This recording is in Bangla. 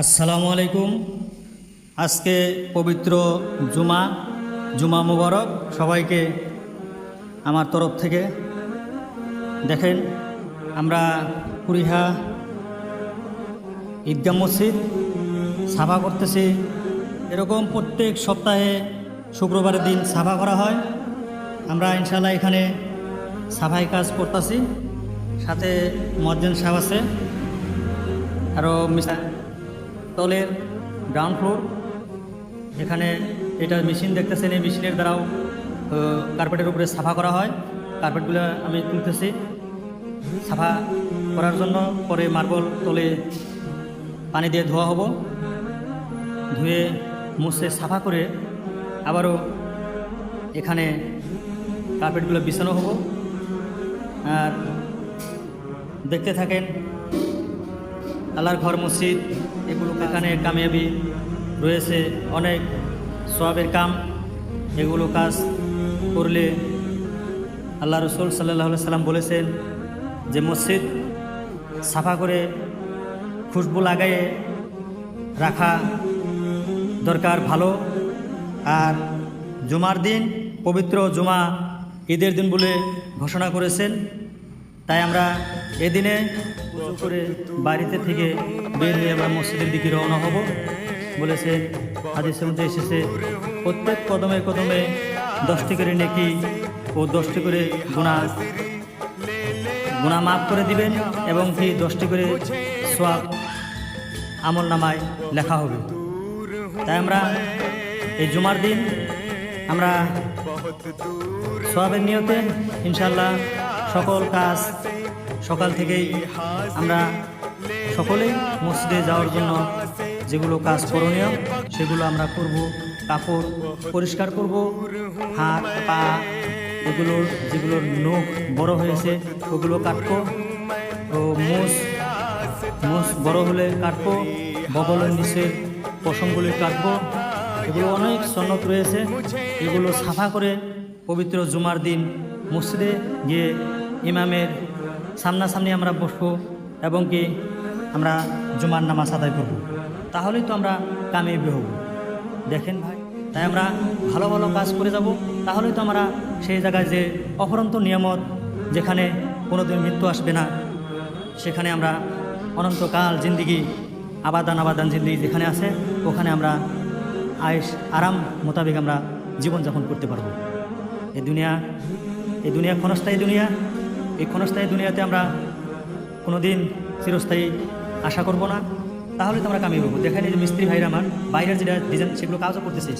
আসসালামু আলাইকুম। আজকে পবিত্র জুমা জুমা মুবারক সবাইকে আমার তরফ থেকে। দেখেন, আমরা কুড়িহা ঈদগাহ মসজিদ সাফা করতেছি। এরকম প্রত্যেক সপ্তাহে শুক্রবারের দিন সাফা করা হয়। আমরা ইনশাল্লাহ এখানে সাফাই কাজ করতেছি। সাথে মজ্জেন সাহেব আছে। আরও মিস্টার তলের গ্রাউন্ড ফ্লোর এখানে এটা মেশিন দেখতেছেন এই মেশিনের দ্বারাও কার্পেটের উপরে সাফা করা হয়। কার্পেটগুলো আমি তুলতেছি। সাফা করার জন্য পরে মার্বল তলে পানি দিয়ে ধোয়া হব। ধুয়ে মুছে সাফা করে আবারও এখানে কার্পেটগুলো বিছানো হব। আর দেখতে থাকেন, আল্লাহর ঘর, মসজিদ এগুলো এখানে কামিয়াবি রয়েছে, অনেক সবের কাম। এগুলো কাজ করলে আল্লাহ রসুল সাল্লাহ সাল্লাম বলেছেন যে মসজিদ সাফা করে খুশবু লাগাইয়ে রাখা দরকার ভালো। আর জুমার দিন, পবিত্র জুমা, ঈদের দিন বলে ঘোষণা করেছেন। তাই আমরা এদিনে করে বাড়িতে থেকে বের হয়ে আমরা মসজিদের দিকে রওনা হব বলেছে হাদিসের মধ্যে এসেছে, প্রত্যেক কদমে কদমে দশটি করে নেকি ও দশটি করে গুণা। গুণা মাফ করে দিবেন এবং কি দশটি করে সোয়াব আমল নামায় লেখা হবে। তাই আমরা এই জুমার দিন আমরা সোয়াবের নিয়তে ইনশাল্লাহ সকল কাজ সকাল থেকেই আমরা সকলেই মসজিদে যাওয়ার জন্য যেগুলো কাজ করণীয়, সেগুলো আমরা করব। কাপড় পরিষ্কার করব, হাত, পা, এগুলোর যেগুলোর নখ বড় হয়েছে, ওগুলো কাটবো। ও মোষ মোষ বড় হলে কাটবো বগলের নিচে পশমগুলি কাটবো। এগুলো অনেক সন্নত রয়েছে, এগুলো সাফা করে পবিত্র জুমার দিন মসজিদে গিয়ে ইমামের সামনাসামনি আমরা বসবো এবং কি আমরা জুমার নামাজ আদায় করব। তাহলেই তো আমরা কামিয়াবি হব। দেখেন ভাই, তাই আমরা ভালো ভালো কাজ করে যাব। তাহলেই তো আমরা সেই জায়গায় যে অপরন্ত নিয়ামত, যেখানে কোনোদিন মৃত্যু আসবে না, সেখানে আমরা অনন্তকাল জিন্দিগি, আবাদান আবাদান জিন্দিগি যেখানে আছে, ওখানে আমরা আয়েস আরাম মোতাবেক আমরা জীবনযাপন করতে পারব। এই দুনিয়া এই দুনিয়া ক্ষণস্থায়ী দুনিয়া এই ক্ষণস্থায়ী দুনিয়াতে আমরা কোনো দিন চিরস্থায়ী আশা করব না। তাহলে তো আমরা কামিয়ে পাবো দেখেন যে মিস্ত্রি ভাইরা আমার, বাইরের যেটা ডিজাইন সেগুলো কাজও করতেছে।